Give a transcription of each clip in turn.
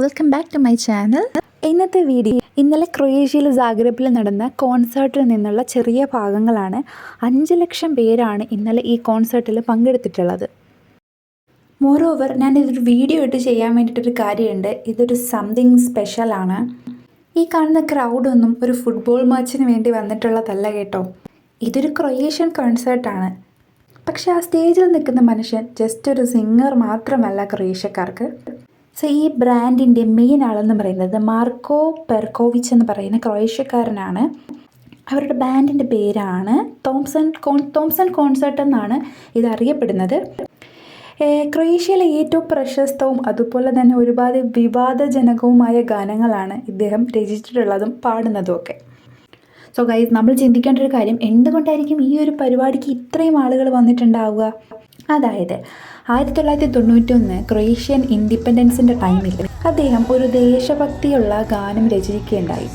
Welcome back to my channel ഇന്നത്തെ video ഇന്നലെ ക്രൊയേഷ്യയിൽ സാഗ്രബിൽ നടന്ന കോൺസേർട്ടിൽ നിന്നുള്ള ചെറിയ ഭാഗങ്ങളാണ്. അഞ്ച് ലക്ഷം പേരാണ് ഇന്നലെ ഈ കോൺസേർട്ടിൽ പങ്കെടുത്തിട്ടുള്ളത്. മോറോവർ ഞാൻ ഇതൊരു വീഡിയോ ഇട്ട് ചെയ്യാൻ വേണ്ടിയിട്ടൊരു കാര്യമുണ്ട്. ഇതൊരു സംതിങ് സ്പെഷ്യലാണ് ഈ കാണുന്ന ക്രൗഡൊന്നും ഒരു ഫുട്ബോൾ മാച്ചിന് വേണ്ടി വന്നിട്ടുള്ളതല്ല കേട്ടോ. ഇതൊരു ക്രൊയേഷ്യൻ കോൺസേർട്ടാണ് പക്ഷെ ആ സ്റ്റേജിൽ നിൽക്കുന്ന മനുഷ്യൻ ജസ്റ്റ് ഒരു സിംഗർ മാത്രമല്ല ക്രൊയേഷ്യക്കാർക്ക്. സോ ഈ ബ്രാൻഡിന്റെ മെയിൻ ആളെന്ന് പറയുന്നത് മാർക്കോ പെർക്കോവിച്ച് എന്ന് പറയുന്ന ക്രൊയേഷ്യക്കാരനാണ്. അവരുടെ ബാൻഡിന്റെ പേരാണ് തോംസൺ കോൺ തോംസൺ കോൺസേർട്ട് എന്നാണ് ഇതറിയപ്പെടുന്നത്. ക്രൊയേഷ്യയിലെ ഏറ്റവും പ്രശസ്തവും അതുപോലെ തന്നെ ഒരുപാട് വിവാദജനകവുമായ ഗാനങ്ങളാണ് ഇദ്ദേഹം രചിച്ചിട്ടുള്ളതും പാടുന്നതും ഒക്കെ സോ ഗൈസ് നമ്മൾ ചിന്തിക്കേണ്ട ഒരു കാര്യം എന്തുകൊണ്ടായിരിക്കും ഈ ഒരു പരിപാടിക്ക് ഇത്രയും ആളുകൾ വന്നിട്ടുണ്ടാവുക? അതായത് ആയിരത്തി തൊള്ളായിരത്തി തൊണ്ണൂറ്റൊന്ന് ക്രൊയേഷ്യൻ ഇൻഡിപെൻഡൻസിന്റെ ടൈമിൽ അദ്ദേഹം ഒരു ദേശഭക്തിയുള്ള ഗാനം രചിക്കുകയുണ്ടായി.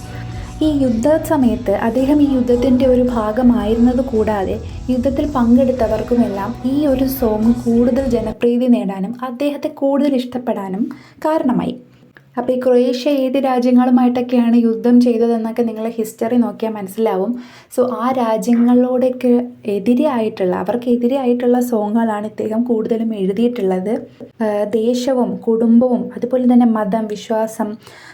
ഈ യുദ്ധ സമയത്ത് അദ്ദേഹം ഈ യുദ്ധത്തിന്റെ ഒരു ഭാഗമായിരുന്നത് കൂടാതെ യുദ്ധത്തിൽ പങ്കെടുത്തവർക്കുമെല്ലാം ഈ ഒരു സോങ് കൂടുതൽ ജനപ്രീതി നേടാനും അദ്ദേഹത്തെ കൂടുതൽ ഇഷ്ടപ്പെടാനും കാരണമായി. അപ്പോൾ ഈ ക്രൊയേഷ്യ ഏത് രാജ്യങ്ങളുമായിട്ടൊക്കെയാണ് യുദ്ധം ചെയ്തതെന്നൊക്കെ നിങ്ങൾ ഹിസ്റ്ററി നോക്കിയാൽ മനസ്സിലാവും. സോ ആ രാജ്യങ്ങളോടൊക്കെ എതിരായിട്ടുള്ള അവർക്ക് ആയിട്ടുള്ള സോങ്ങുകളാണ് ഇദ്ദേഹം കൂടുതലും എഴുതിയിട്ടുള്ളത്. ദേശവും കുടുംബവും അതുപോലെ തന്നെ മതം വിശ്വാസം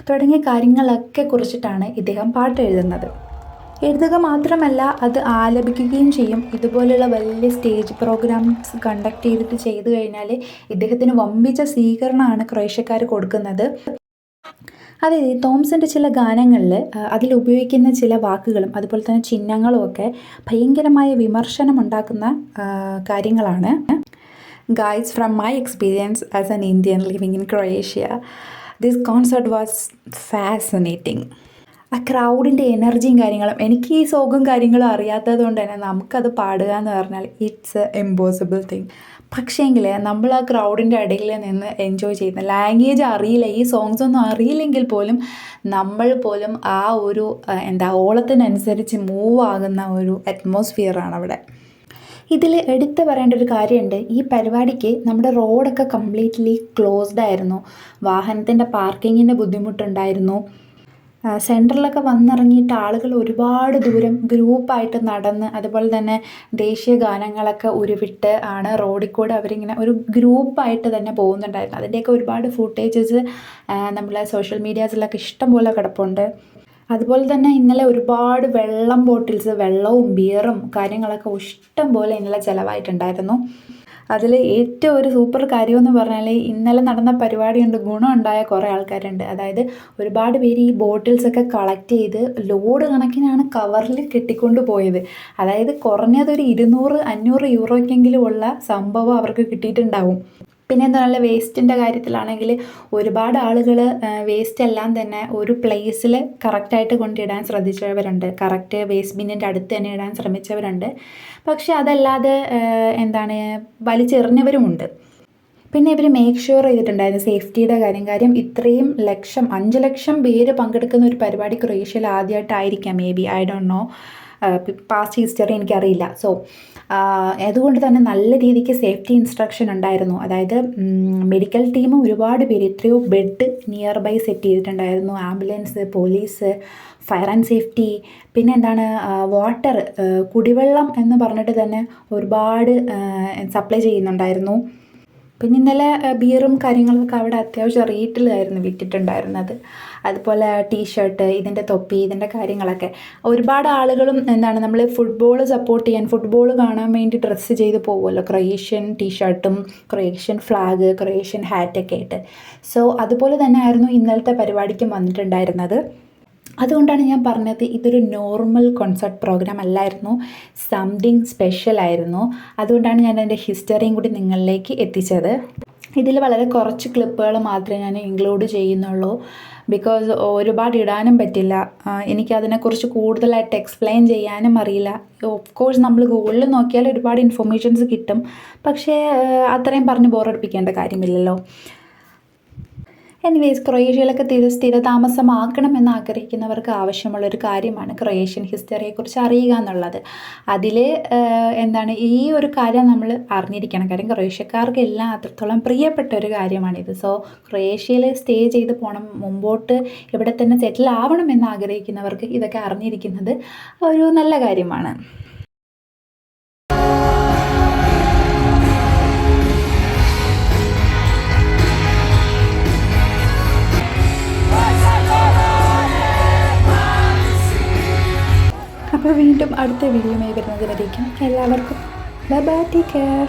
തുടങ്ങിയ കാര്യങ്ങളൊക്കെ കുറിച്ചിട്ടാണ് ഇദ്ദേഹം പാട്ട് എഴുതുന്നത്. എഴുതുക മാത്രമല്ല അത് ആലപിക്കുകയും ചെയ്യും. ഇതുപോലുള്ള വലിയ സ്റ്റേജ് പ്രോഗ്രാംസ് കണ്ടക്ട് ചെയ്തിട്ട് ചെയ്തു കഴിഞ്ഞാൽ ഇദ്ദേഹത്തിന് വമ്പിച്ച സ്വീകരണമാണ് ക്രൊയേഷ്യക്കാർ കൊടുക്കുന്നത്. അതായത് തോംസിന്റെ ചില ഗാനങ്ങളിൽ അതിൽ ഉപയോഗിക്കുന്ന ചില വാക്കുകളും അതുപോലെ തന്നെ ചിഹ്നങ്ങളും ഒക്കെ ഭയങ്കരമായ വിമർശനം ഉണ്ടാക്കുന്ന കാര്യങ്ങളാണ്. Guides from my experience as an Indian living in Croatia this concert was fascinating ആ ക്രൗഡിന്റെ എനർജിയും കാര്യങ്ങളും എനിക്ക് ഈ സോഗും കാര്യങ്ങളും അറിയാത്തത് കൊണ്ട് തന്നെ നമുക്കത് പാടുക എന്ന് പറഞ്ഞാൽ ഇറ്റ്സ് എ ഇമ്പോസിബിൾ തിങ് പക്ഷേങ്കിൽ നമ്മൾ ആ ക്രൗഡിന്റെ ഇടയിൽ നിന്ന് എൻജോയ് ചെയ്യുന്ന ലാംഗ്വേജ് അറിയില്ല ഈ സോങ്സ് ഒന്നും അറിയില്ലെങ്കിൽ പോലും നമ്മൾ പോലും ആ ഒരു എന്താ ഓളത്തിനനുസരിച്ച് മൂവ് ആകുന്ന ഒരു അറ്റ്മോസ്ഫിയറാണ് അവിടെ. ഇതിൽ എടുത്തു പറയേണ്ട ഒരു കാര്യമുണ്ട്. ഈ പരിപാടിക്ക് നമ്മുടെ റോഡൊക്കെ കംപ്ലീറ്റ്ലി ക്ലോസ്ഡ് ആയിരുന്നു. വാഹനത്തിന്റെ പാർക്കിങ്ങിന്റെ ബുദ്ധിമുട്ടുണ്ടായിരുന്നു. സെന്ററിലൊക്കെ വന്നിറങ്ങിയിട്ട് ആളുകൾ ഒരുപാട് ദൂരം ഗ്രൂപ്പായിട്ട് നടന്ന് അതുപോലെ തന്നെ ദേശീയ ഗാനങ്ങളൊക്കെ ഉരുവിട്ട് ആണ് റോഡിൽ കൂടെ അവരിങ്ങനെ ഒരു ഗ്രൂപ്പായിട്ട് തന്നെ പോകുന്നുണ്ടായിരുന്നു. അതിന്റെയൊക്കെ ഒരുപാട് ഫുട്ടേജസ് നമ്മൾ സോഷ്യൽ മീഡിയാസിലൊക്കെ ഇഷ്ടം പോലെ കിടപ്പുണ്ട്. അതുപോലെ തന്നെ ഇന്നലെ ഒരുപാട് വെള്ളം ബോട്ടിൽസ് വെള്ളവും ബിയറും കാര്യങ്ങളൊക്കെ ഇഷ്ടം പോലെ ഇന്നലെ ചിലവായിട്ടുണ്ടായിരുന്നു. അതിൽ ഏറ്റവും ഒരു സൂപ്പർ കാര്യമെന്ന് പറഞ്ഞാൽ ഇന്നലെ നടന്ന പരിപാടി കൊണ്ട് ഗുണമുണ്ടായ കുറേ ആൾക്കാരുണ്ട്. അതായത് ഒരുപാട് പേര് ഈ ബോട്ടിൽസൊക്കെ കളക്ട് ചെയ്ത് ലോഡ് കണക്കിനാണ് കവറിൽ കെട്ടിക്കൊണ്ട് പോയത്. അതായത് കുറഞ്ഞതൊരു ഇരുന്നൂറ് അഞ്ഞൂറ് യൂറോയ്ക്കെങ്കിലും ഉള്ള സംഭവം അവർക്ക് കിട്ടിയിട്ടുണ്ടാവും. പിന്നെ എന്താ പറയുക വേസ്റ്റിന്റെ കാര്യത്തിലാണെങ്കിൽ ഒരുപാട് ആളുകൾ വേസ്റ്റ് എല്ലാം തന്നെ ഒരു പ്ലേസിൽ കറക്റ്റായിട്ട് കൊണ്ടിടാൻ ശ്രദ്ധിച്ചവരുണ്ട്. കറക്റ്റ് വേസ്റ്റ് ബിന്നിന്റെ അടുത്ത് തന്നെ ഇടാൻ ശ്രമിച്ചവരുണ്ട്. പക്ഷേ അതല്ലാതെ എന്താണ് വലിച്ചെറിഞ്ഞവരുമുണ്ട് പിന്നെ ഇവർ മേക്ക് ഷുവർ ചെയ്തിട്ടുണ്ടായിരുന്നു സേഫ്റ്റിയുടെ കാര്യം. കാര്യം ഇത്രയും ലക്ഷം അഞ്ച് ലക്ഷം പേര് പങ്കെടുക്കുന്ന ഒരു പരിപാടി ക്രൊയേഷ്യയിൽ ആദ്യമായിട്ടായിരിക്കാം maybe I don't know past history എനിക്കറിയില്ല. സോ അതുകൊണ്ട് തന്നെ നല്ല രീതിക്ക് സേഫ്റ്റി ഇൻസ്ട്രക്ഷൻ ഉണ്ടായിരുന്നു. അതായത് മെഡിക്കൽ ടീമും ഒരുപാട് പേര് എത്രയോ ബെഡ് നിയർ ബൈ സെറ്റ് ചെയ്തിട്ടുണ്ടായിരുന്നു. Ambulance police fire and safety പിന്നെ എന്താണ് വാട്ടർ കുടിവെള്ളം എന്ന് പറഞ്ഞിട്ട് തന്നെ ഒരുപാട് സപ്ലൈ ചെയ്യുന്നുണ്ടായിരുന്നു. പിന്നെ ഇന്നലെ ബിയറും കാര്യങ്ങളൊക്കെ അവിടെ അത്യാവശ്യം റേറ്റിലായിരുന്നു വിറ്റിട്ടുണ്ടായിരുന്നത്. അതുപോലെ ടീഷർട്ട് ഇതിന്റെ തൊപ്പി ഇതിന്റെ കാര്യങ്ങളൊക്കെ. ഒരുപാട് ആളുകളും എന്താണ് നമ്മൾ ഫുട്ബോൾ സപ്പോർട്ട് ചെയ്യാൻ ഫുട്ബോൾ കാണാൻ വേണ്ടി ഡ്രസ്സ് ചെയ്ത് പോകുമല്ലോ ക്രൊയേഷ്യൻ ടീഷർട്ടും ക്രൊയേഷ്യൻ ഫ്ലാഗ് ക്രൊയേഷ്യൻ ഹാറ്റൊക്കെ ആയിട്ട്. സോ അതുപോലെ തന്നെ ആയിരുന്നു ഇന്നലത്തെ പരിപാടിക്കും വന്നിട്ടുണ്ടായിരുന്നത്. അതുകൊണ്ടാണ് ഞാൻ പറഞ്ഞത് ഇതൊരു നോർമൽ കോൺസേർട്ട് പ്രോഗ്രാം അല്ലായിരുന്നു. സംതിങ് സ്പെഷ്യൽ ആയിരുന്നു. അതുകൊണ്ടാണ് ഞാൻ എന്റെ ഹിസ്റ്ററിയും കൂടി നിങ്ങളിലേക്ക് എത്തിച്ചത്. ഇതിൽ വളരെ കുറച്ച് ക്ലിപ്പുകൾ മാത്രമേ ഞാൻ ഇൻക്ലൂഡ് ചെയ്യുന്നുള്ളൂ. ബിക്കോസ് ഒരുപാട് ഇടാനും പറ്റില്ല. എനിക്കതിനെക്കുറിച്ച് കൂടുതലായിട്ട് എക്സ്പ്ലെയിൻ ചെയ്യാനും അറിയില്ല. ഓഫ് കോഴ്സ് നമ്മൾ ഗൂഗിളിൽ നോക്കിയാൽ ഒരുപാട് ഇൻഫർമേഷൻസ് കിട്ടും. പക്ഷേ അത്രയും പറഞ്ഞ് ബോറടിപ്പിക്കേണ്ട കാര്യമില്ലല്ലോ. എനിവേസ് ക്രൊയേഷ്യയിലൊക്കെ സ്ഥിര സ്ഥിര താമസമാക്കണമെന്ന് ആഗ്രഹിക്കുന്നവർക്ക് ആവശ്യമുള്ളൊരു കാര്യമാണ് ക്രൊയേഷ്യൻ ഹിസ്റ്ററിയെക്കുറിച്ച് അറിയുക എന്നുള്ളത്. അതിൽ എന്താണ് ഈ ഒരു കാര്യം നമ്മൾ അറിഞ്ഞിരിക്കണം. കാര്യം ക്രൊയേഷ്യക്കാർക്ക് എല്ലാം അത്രത്തോളം പ്രിയപ്പെട്ട ഒരു കാര്യമാണിത്. സോ ക്രൊയേഷ്യയിൽ സ്റ്റേ ചെയ്ത് പോകണം മുമ്പോട്ട് ഇവിടെ തന്നെ സെറ്റിൽ ആവണമെന്ന് ആഗ്രഹിക്കുന്നവർക്ക് ഇതൊക്കെ അറിഞ്ഞിരിക്കുന്നത് ഒരു നല്ല കാര്യമാണ്. വീണ്ടും അടുത്ത വീഡിയോയുമായി വരുന്നതുവരേക്കും എല്ലാവർക്കും ബൈ ബൈ ടേക്ക് കെയർ